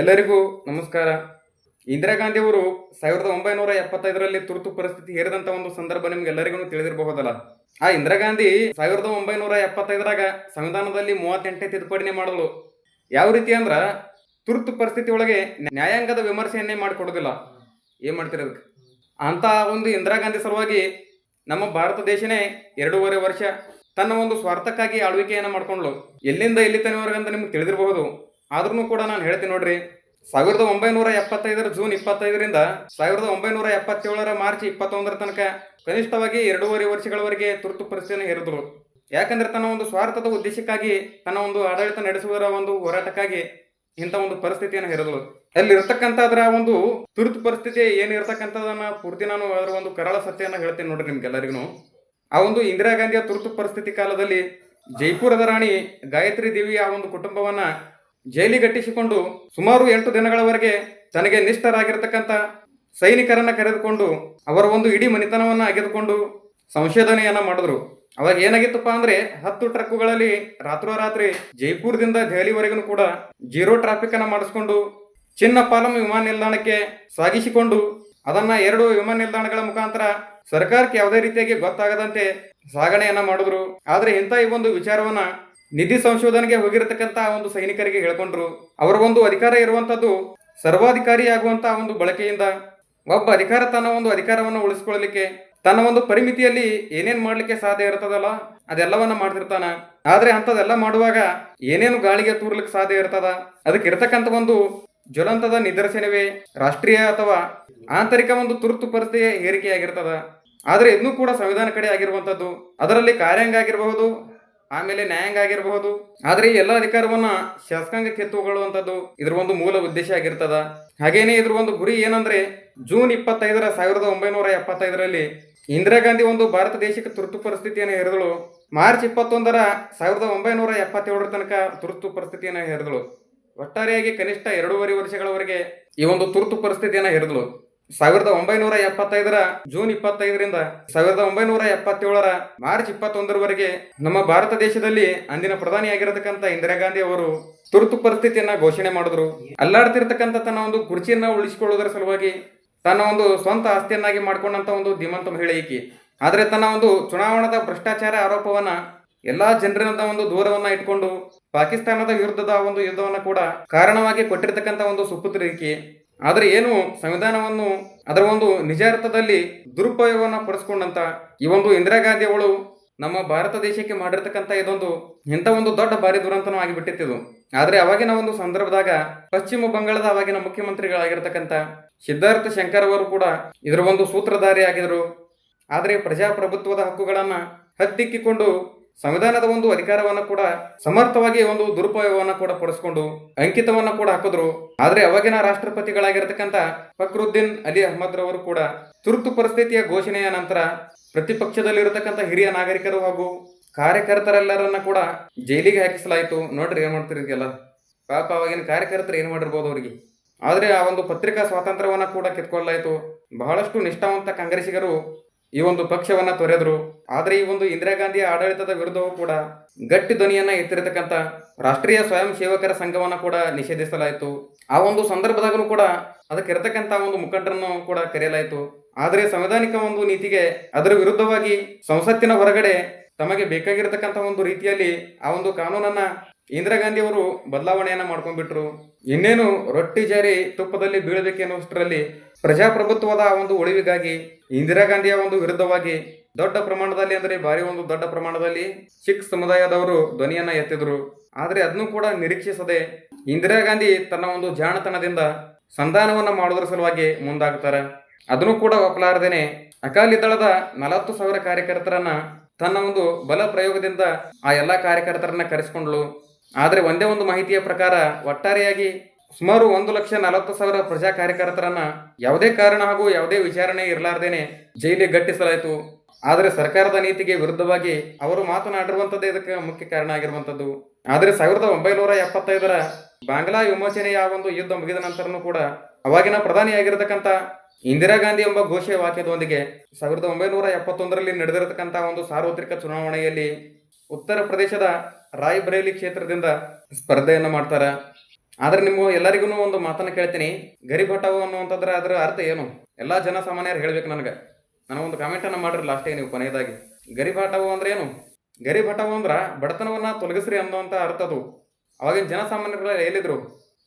ಎಲ್ಲರಿಗೂ ನಮಸ್ಕಾರ. ಇಂದಿರಾ ಗಾಂಧಿ ಅವರು ಸಾವಿರದ ಒಂಬೈನೂರ ಎಪ್ಪತ್ತೈದರಲ್ಲಿ ತುರ್ತು ಪರಿಸ್ಥಿತಿ ಹೇರಿದಂತ ಒಂದು ಸಂದರ್ಭ ನಿಮ್ಗೆಲ್ಲರಿಗೂ ತಿಳಿದಿರಬಹುದಲ್ಲ. ಆ ಇಂದಿರಾ ಗಾಂಧಿ ಸಾವಿರದ ಒಂಬೈನೂರ ಎಪ್ಪತ್ತೈದರಾಗ ಸಂವಿಧಾನದಲ್ಲಿ ಮೂವತ್ತೆಂಟನೇ ತಿದ್ದುಪಡಿನೇ ಮಾಡಲು ಯಾವ ರೀತಿ ಅಂದ್ರ ತುರ್ತು ಪರಿಸ್ಥಿತಿ ಒಳಗೆ ನ್ಯಾಯಾಂಗದ ವಿಮರ್ಶೆಯನ್ನೇ ಮಾಡಿಕೊಡೋದಿಲ್ಲ. ಏನ್ ಮಾಡ್ತೀರಿ ಅದಕ್ಕೆ? ಅಂತ ಒಂದು ಇಂದಿರಾ ಗಾಂಧಿ ಸಲುವಾಗಿ ನಮ್ಮ ಭಾರತ ದೇಶನೇ ಎರಡೂವರೆ ವರ್ಷ ತನ್ನ ಒಂದು ಸ್ವಾರ್ಥಕ್ಕಾಗಿ ಆಳ್ವಿಕೆಯನ್ನ ಮಾಡ್ಕೊಂಡ್ಲು ಎಲ್ಲಿಂದ ಎಲ್ಲಿ ತನವರೆಗೆ ಅಂತ ನಿಮ್ಗೆ ತಿಳಿದಿರಬಹುದು. ಆದ್ರೂ ಕೂಡ ನಾನು ಹೇಳ್ತೀನಿ ನೋಡ್ರಿ, ಸಾವಿರದ ಒಂಬೈನೂರ ಎಪ್ಪತ್ತೈದರ ಜೂನ್ ಇಪ್ಪತ್ತೈದರಿಂದ ಸಾವಿರದ ಒಂಬೈನೂರ ಎಪ್ಪತ್ತೇಳರ ಮಾರ್ಚ್ ಇಪ್ಪತ್ತೊಂದರ ತನಕ ಕನಿಷ್ಠವಾಗಿ ಎರಡೂವರೆ ವರ್ಷಗಳವರೆಗೆ ತುರ್ತು ಪರಿಸ್ಥಿತಿಯನ್ನು ಹೇರಿದ್ರು ಯಾಕಂದ್ರೆ ತನ್ನ ಒಂದು ಸ್ವಾರ್ಥದ ಉದ್ದೇಶಕ್ಕಾಗಿ, ತನ್ನ ಒಂದು ಆಡಳಿತ ನಡೆಸುವರ ಒಂದು ಹೋರಾಟಕ್ಕಾಗಿ ಇಂಥ ಒಂದು ಪರಿಸ್ಥಿತಿಯನ್ನು ಹೇರಿದ್ರು ಅಲ್ಲಿ ಅದರ ಒಂದು ತುರ್ತು ಪರಿಸ್ಥಿತಿ ಏನು ಇರ್ತಕ್ಕಂಥದನ್ನ ಪೂರ್ತಿ ನಾನು ಅದರ ಒಂದು ಕರಾಳ ಸತ್ಯವನ್ನು ಹೇಳ್ತೀನಿ ನೋಡ್ರಿ ನಿಮ್ಗೆಲ್ಲರಿಗೂ ಆ ಒಂದು ಇಂದಿರಾ ಗಾಂಧಿಯ ತುರ್ತು ಪರಿಸ್ಥಿತಿ ಕಾಲದಲ್ಲಿ ಜೈಪುರದ ರಾಣಿ ಗಾಯತ್ರಿ ದೇವಿ ಆ ಒಂದು ಕುಟುಂಬವನ್ನ ಜೈಲಿಗಟ್ಟಿಸಿಕೊಂಡು ಸುಮಾರು ಎಂಟು ದಿನಗಳವರೆಗೆ ತನಗೆ ನಿಷ್ಠರಾಗಿರ್ತಕ್ಕಂಥ ಸೈನಿಕರನ್ನ ಕರೆದುಕೊಂಡು ಅವರ ಒಂದು ಇಡೀ ಮನೆತನವನ್ನ ಅಗೆದುಕೊಂಡು ಸಂಶೋಧನೆಯನ್ನ ಮಾಡಿದ್ರು. ಅವಾಗ ಏನಾಗಿತ್ತಪ್ಪ ಅಂದ್ರೆ ಹತ್ತು ಟ್ರಕ್ಕುಗಳಲ್ಲಿ ರಾತ್ರೋರಾತ್ರಿ ಜೈಪುರದಿಂದ ದೆಹಲಿವರೆಗೂ ಕೂಡ ಜೀರೋ ಟ್ರಾಫಿಕ್ ಅನ್ನ ಮಾಡಿಸ್ಕೊಂಡು ಚಿನ್ನಪಾಲಂ ವಿಮಾನ ನಿಲ್ದಾಣಕ್ಕೆ ಸಾಗಿಸಿಕೊಂಡು ಅದನ್ನ ಎರಡು ವಿಮಾನ ನಿಲ್ದಾಣಗಳ ಮುಖಾಂತರ ಸರ್ಕಾರಕ್ಕೆ ಯಾವುದೇ ರೀತಿಯಾಗಿ ಗೊತ್ತಾಗದಂತೆ ಸಾಗಣೆಯನ್ನ ಮಾಡಿದ್ರು. ಆದ್ರೆ ಇಂಥ ಈ ಒಂದು ವಿಚಾರವನ್ನ ನಿಧಿ ಸಂಶೋಧನೆಗೆ ಹೋಗಿರತಕ್ಕಂತ ಒಂದು ಸೈನಿಕರಿಗೆ ಹೇಳ್ಕೊಂಡ್ರು. ಅವರ ಒಂದು ಅಧಿಕಾರ ಇರುವಂತದ್ದು ಸರ್ವಾಧಿಕಾರಿ ಆಗುವಂತ ಒಂದು ಬಳಕೆಯಿಂದ. ಒಬ್ಬ ಅಧಿಕಾರ ತನ್ನ ಒಂದು ಅಧಿಕಾರವನ್ನು ಉಳಿಸ್ಕೊಳ್ಳಲಿಕ್ಕೆ, ತನ್ನ ಒಂದು ಪರಿಮಿತಿಯಲ್ಲಿ ಏನೇನ್ ಮಾಡ್ಲಿಕ್ಕೆ ಸಾಧ್ಯ ಇರ್ತದಲ್ಲ, ಅದೆಲ್ಲವನ್ನ ಮಾಡ್ತಿರ್ತಾನ. ಆದ್ರೆ ಅಂತದೆಲ್ಲ ಮಾಡುವಾಗ ಏನೇನು ಗಾಳಿಗೆ ತೂರ್ಲಿಕ್ಕೆ ಸಾಧ್ಯ ಇರ್ತದ? ಅದಕ್ಕೆ ಇರತಕ್ಕಂತ ಒಂದು ಜ್ವಲಂತದ ನಿದರ್ಶನವೇ ರಾಷ್ಟ್ರೀಯ ಅಥವಾ ಆಂತರಿಕ ಒಂದು ತುರ್ತು ಪರಿಸ್ಥಿತಿಯ ಏರಿಕೆಯಾಗಿರ್ತದ. ಆದ್ರೆ ಇದನ್ನು ಕೂಡ ಸಂವಿಧಾನ ಕಡೆ ಆಗಿರುವಂತದ್ದು. ಅದರಲ್ಲಿ ಕಾರ್ಯಾಂಗ ಆಗಿರಬಹುದು ಆಮೇಲೆ ನ್ಯಾಯಾಂಗ ಆಗಿರಬಹುದು. ಆದ್ರೆ ಈ ಎಲ್ಲ ಅಧಿಕಾರವನ್ನ ಶಾಸಕಾಂಗ ಕೆತ್ತುಕೊಳ್ಳುವಂತದ್ದು ಇದ್ರ ಒಂದು ಮೂಲ ಉದ್ದೇಶ ಆಗಿರ್ತದ. ಹಾಗೇನೆ ಇದ್ರ ಒಂದು ಗುರಿ ಏನಂದ್ರೆ ಜೂನ್ ಇಪ್ಪತ್ತೈದರ ಸಾವಿರದ ಒಂಬೈನೂರ ಎಪ್ಪತ್ತೈದರಲ್ಲಿ ಇಂದಿರಾ ಗಾಂಧಿ ಒಂದು ಭಾರತ ದೇಶಕ್ಕೆ ತುರ್ತು ಪರಿಸ್ಥಿತಿಯನ್ನು ಹೇರಿದಳು. ಮಾರ್ಚ್ ಇಪ್ಪತ್ತೊಂದರ ಸಾವಿರದ ಒಂಬೈನೂರ ಎಪ್ಪತ್ತೇಳರ ತನಕ ತುರ್ತು ಪರಿಸ್ಥಿತಿಯನ್ನು ಹೇರಿದಳು. ಒಟ್ಟಾರೆಯಾಗಿ ಕನಿಷ್ಠ ಎರಡೂವರೆ ವರ್ಷಗಳವರೆಗೆ ಈ ಒಂದು ತುರ್ತು ಪರಿಸ್ಥಿತಿಯನ್ನು ಹೇರಿದಳು. ಸಾವಿರದ ಒಂಬೈನೂರ ಎಪ್ಪತ್ತೈದರ ಜೂನ್ ಇಪ್ಪತ್ತೈದರಿಂದ ಸಾವಿರದ ಒಂಬೈನೂರ ಎಪ್ಪತ್ತೇಳರ ಮಾರ್ಚ್ ಇಪ್ಪತ್ತೊಂದರವರೆಗೆ ನಮ್ಮ ಭಾರತ ದೇಶದಲ್ಲಿ ಅಂದಿನ ಪ್ರಧಾನಿಯಾಗಿರತಕ್ಕಂಥ ಇಂದಿರಾ ಗಾಂಧಿ ಅವರು ತುರ್ತು ಪರಿಸ್ಥಿತಿಯನ್ನ ಘೋಷಣೆ ಮಾಡಿದ್ರು. ಅಲ್ಲಾಡ್ತಿರ್ತಕ್ಕಂಥ ತನ್ನ ಒಂದು ಕುರ್ಚಿಯನ್ನ ಉಳಿಸಿಕೊಳ್ಳುವುದರ ಸಲುವಾಗಿ ತನ್ನ ಒಂದು ಸ್ವಂತ ಆಸ್ತಿಯನ್ನಾಗಿ ಮಾಡಿಕೊಂಡಂತ ಒಂದು ಧೀಮಂತ ಮಹಿಳೆ ಈಕಿ. ಆದ್ರೆ ತನ್ನ ಒಂದು ಚುನಾವಣಾದ ಭ್ರಷ್ಟಾಚಾರ ಆರೋಪವನ್ನ ಎಲ್ಲಾ ಜನರಿಂದ ಒಂದು ದೂರವನ್ನ ಇಟ್ಕೊಂಡು ಪಾಕಿಸ್ತಾನದ ವಿರುದ್ಧದ ಒಂದು ಯುದ್ಧವನ್ನ ಕೂಡ ಕಾರಣವಾಗಿ ಕೊಟ್ಟಿರ್ತಕ್ಕಂಥ ಒಂದು ಸುಪುತ್ರ ಈಕಿ. ಆದ್ರೆ ಏನು ಸಂವಿಧಾನವನ್ನು ಅದರ ಒಂದು ನಿಜ ಅರ್ಥದಲ್ಲಿ ದುರುಪಯೋಗವನ್ನು ಪಡಿಸ್ಕೊಂಡಂತ ಈ ಒಂದು ಇಂದಿರಾ ಗಾಂಧಿ ಅವಳು ನಮ್ಮ ಭಾರತ ದೇಶಕ್ಕೆ ಮಾಡಿರ್ತಕ್ಕಂಥ ಇದೊಂದು ಇಂಥ ಒಂದು ದೊಡ್ಡ ಭಾರಿ ದುರಂತನೂ ಆಗಿಬಿಟ್ಟಿತ್ತು ಆದರೆ ಅವಾಗಿನ ಒಂದು ಸಂದರ್ಭದಾಗ ಪಶ್ಚಿಮ ಬಂಗಾಳದ ಅವಾಗಿನ ಮುಖ್ಯಮಂತ್ರಿಗಳಾಗಿರ್ತಕ್ಕಂಥ ಸಿದ್ಧಾರ್ಥ ಶಂಕರ್ ಅವರು ಕೂಡ ಇದರ ಒಂದು ಸೂತ್ರಧಾರಿ ಆಗಿದ್ರು ಆದರೆ ಪ್ರಜಾಪ್ರಭುತ್ವದ ಹಕ್ಕುಗಳನ್ನ ಹತ್ತಿಕ್ಕಿಕೊಂಡು ಸಂವಿಧಾನದ ಒಂದು ಅಧಿಕಾರವನ್ನ ಕೂಡ ಸಮರ್ಥವಾಗಿ ಒಂದು ದುರುಪಯೋಗವನ್ನ ಕೂಡ ಪಡಿಸ್ಕೊಂಡು ಅಂಕಿತವನ್ನ ಕೂಡ ಹಾಕಿದ್ರು. ಆದ್ರೆ ಅವಾಗಿನ ರಾಷ್ಟ್ರಪತಿಗಳಾಗಿರ್ತಕ್ಕಂಥ ಫಕ್ರುದ್ದೀನ್ ಅಲಿ ಅಹಮದ್ ರವರು ಕೂಡ ತುರ್ತು ಪರಿಸ್ಥಿತಿಯ ಘೋಷಣೆಯ ನಂತರ ಪ್ರತಿಪಕ್ಷದಲ್ಲಿರತಕ್ಕಂಥ ಹಿರಿಯ ನಾಗರಿಕರು ಹಾಗೂ ಕಾರ್ಯಕರ್ತರೆಲ್ಲರನ್ನ ಕೂಡ ಜೈಲಿಗೆ ಹಾಕಿಸಲಾಯಿತು. ನೋಡ್ರಿ ಏನ್ ಮಾಡ್ತೀರಿ ಇದಕ್ಕೆಲ್ಲ? ಪಾಪ ಅವಾಗಿನ ಕಾರ್ಯಕರ್ತರು ಏನ್ ಮಾಡಿರ್ಬೋದು ಅವರಿಗೆ? ಆದ್ರೆ ಆ ಒಂದು ಪತ್ರಿಕಾ ಸ್ವಾತಂತ್ರ್ಯವನ್ನ ಕೂಡ ಕಿತ್ಕೊಳ್ಳಲಾಯಿತು ಬಹಳಷ್ಟು ನಿಷ್ಠಾವಂತ ಕಾಂಗ್ರೆಸ್ಸಿಗರು ಈ ಒಂದು ಪಕ್ಷವನ್ನ ತೊರೆದ್ರು. ಆದ್ರೆ ಈ ಒಂದು ಇಂದಿರಾ ಗಾಂಧಿಯ ಆಡಳಿತದ ವಿರುದ್ಧವೂ ಕೂಡ ಗಟ್ಟಿ ಧ್ವನಿಯನ್ನ ಎತ್ತಿರತಕ್ಕಂತ ರಾಷ್ಟ್ರೀಯ ಸ್ವಯಂ ಸೇವಕರ ಸಂಘವನ್ನ ಕೂಡ ನಿಷೇಧಿಸಲಾಯಿತು. ಆ ಒಂದು ಸಂದರ್ಭದಾಗೂ ಕೂಡ ಅದಕ್ಕೆ ಇರತಕ್ಕಂತ ಒಂದು ಮುಖಂಡರನ್ನು ಕೂಡ ಕರೆಯಲಾಯಿತು. ಆದರೆ ಸಂವಿಧಾನಿಕ ಒಂದು ನೀತಿಗೆ ಅದರ ವಿರುದ್ಧವಾಗಿ ಸಂಸತ್ತಿನ ಹೊರಗಡೆ ತಮಗೆ ಬೇಕಾಗಿರತಕ್ಕಂಥ ಒಂದು ರೀತಿಯಲ್ಲಿ ಆ ಒಂದು ಕಾನೂನನ್ನ ಇಂದಿರಾ ಗಾಂಧಿ ಅವರು ಬದಲಾವಣೆಯನ್ನ ಮಾಡ್ಕೊಂಡ್ಬಿಟ್ರು. ಇನ್ನೇನು ರೊಟ್ಟಿ ಜಾರಿ ತುಪ್ಪದಲ್ಲಿ ಬೀಳಬೇಕೆನ್ನುವಷ್ಟರಲ್ಲಿ ಪ್ರಜಾಪ್ರಭುತ್ವದ ಒಂದು ಉಳಿವಿಗಾಗಿ ಇಂದಿರಾ ಗಾಂಧಿಯ ಒಂದು ವಿರುದ್ಧವಾಗಿ ದೊಡ್ಡ ಪ್ರಮಾಣದಲ್ಲಿ ಅಂದರೆ ಭಾರಿ ಒಂದು ದೊಡ್ಡ ಪ್ರಮಾಣದಲ್ಲಿ ಸಿಖ್ ಸಮುದಾಯದವರು ಧ್ವನಿಯನ್ನ ಎತ್ತಿದ್ರು. ಆದರೆ ಅದನ್ನು ಕೂಡ ನಿರೀಕ್ಷಿಸದೆ ಇಂದಿರಾ ಗಾಂಧಿ ತನ್ನ ಒಂದು ಜಾಣತನದಿಂದ ಸಂಧಾನವನ್ನು ಮಾಡುವುದರ ಸಲುವಾಗಿ ಮುಂದಾಗ್ತಾರೆ. ಅದನ್ನು ಕೂಡ ಒಪ್ಪಲಾರದೇನೆ ಅಕಾಲಿ ದಳದ ನಲವತ್ತು ಸಾವಿರ ಕಾರ್ಯಕರ್ತರನ್ನ ತನ್ನ ಒಂದು ಬಲ ಪ್ರಯೋಗದಿಂದ ಆ ಎಲ್ಲಾ ಕಾರ್ಯಕರ್ತರನ್ನ ಕರೆಸಿಕೊಂಡ್ಲು ಆದ್ರೆ ಒಂದೇ ಒಂದು ಮಾಹಿತಿಯ ಪ್ರಕಾರ ಒಟ್ಟಾರೆಯಾಗಿ ಸುಮಾರು ಒಂದು ಲಕ್ಷ ನಲವತ್ತು ಸಾವಿರ ಪ್ರಜಾ ಕಾರ್ಯಕರ್ತರನ್ನ ಯಾವುದೇ ಕಾರಣ ಹಾಗೂ ಯಾವುದೇ ವಿಚಾರಣೆ ಇರಲಾರ್ದೇನೆ ಜೈಲಿಗೆ ಗಟ್ಟಿಸಲಾಯಿತು. ಆದರೆ ಸರ್ಕಾರದ ನೀತಿಗೆ ವಿರುದ್ಧವಾಗಿ ಅವರು ಮಾತನಾಡಿರುವಂತದ್ದೇ ಇದಕ್ಕೆ ಮುಖ್ಯ ಕಾರಣ ಆಗಿರುವಂತದ್ದು ಆದರೆ ಸಾವಿರದ ಒಂಬೈನೂರ ಎಪ್ಪತ್ತೈದರ ಬಾಂಗ್ಲಾ ವಿಮೋಚನೆಯ ಒಂದು ಯುದ್ಧ ಮುಗಿದ ನಂತರನೂ ಕೂಡ ಅವಾಗಿನ ಪ್ರಧಾನಿಯಾಗಿರತಕ್ಕಂತ ಇಂದಿರಾ ಗಾಂಧಿ ಎಂಬ ಘೋಷ ವಾಕ್ಯದೊಂದಿಗೆ ಸಾವಿರದ ಒಂಬೈನೂರ ಎಪ್ಪತ್ತೊಂದರಲ್ಲಿ ನಡೆದಿರತಕ್ಕಂಥ ಒಂದು ಸಾರ್ವತ್ರಿಕ ಚುನಾವಣೆಯಲ್ಲಿ ಉತ್ತರ ಪ್ರದೇಶದ ರಾಯ್ಬರೇಲಿ ಕ್ಷೇತ್ರದಿಂದ ಸ್ಪರ್ಧೆಯನ್ನು ಮಾಡ್ತಾರೆ. ಆದ್ರೆ ನಿಮ್ಗೆ ಎಲ್ಲರಿಗೂ ಒಂದು ಮಾತನ್ನ ಕೇಳ್ತೀನಿ. ಗರೀಬ್ ಹಟಾವು ಅನ್ನುವಂಥದ್ರ ಅದರ ಅರ್ಥ ಏನು? ಎಲ್ಲಾ ಜನ ಸಾಮಾನ್ಯರು ಹೇಳ್ಬೇಕು ನನಗೆ. ನನಗೊಂದು ಕಾಮೆಂಟ್ ಅನ್ನ ಮಾಡ್ರಿ ಲಾಸ್ಟಿಗೆ ನೀವು ಕೊನೆಯದಾಗಿ. ಗರೀಬ್ ಅಂದ್ರೆ ಏನು? ಗರೀಬ್ ಅಂದ್ರ ಬಡತನವನ್ನ ತೊಲಗಿಸ್ರಿ ಅನ್ನುವಂಥ ಅರ್ಥ ಅದು. ಅವಾಗಿನ ಜನಸಾಮಾನ್ಯರು ಎಲ್ಲಿದ್ರು?